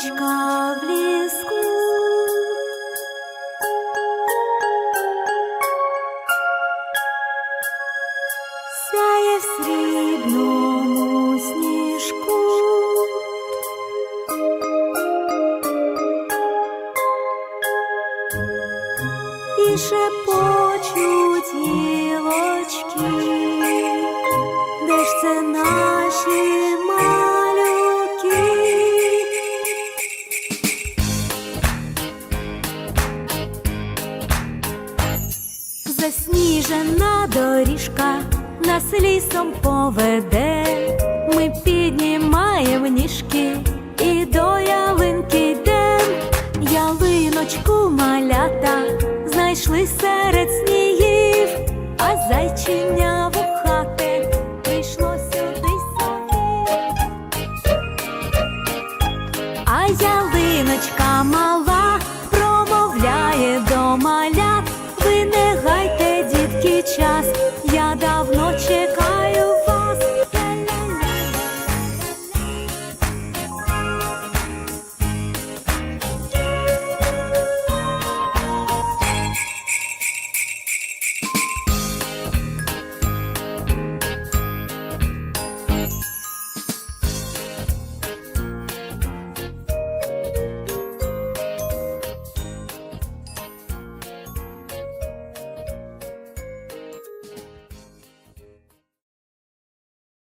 ялиночка в ліску. Сяє в срібному сніжку. І шепочуть гілочки, де ж це наші засніжена доріжка нас лісом поведе, ми піднімаємо ніжки і до ялинки йдем, ялиночку малята знайшли серед снігів, а зайчиня вухати хати прийшло сюди самі. А ялиночка мала промовляє до малят. Ви не гайте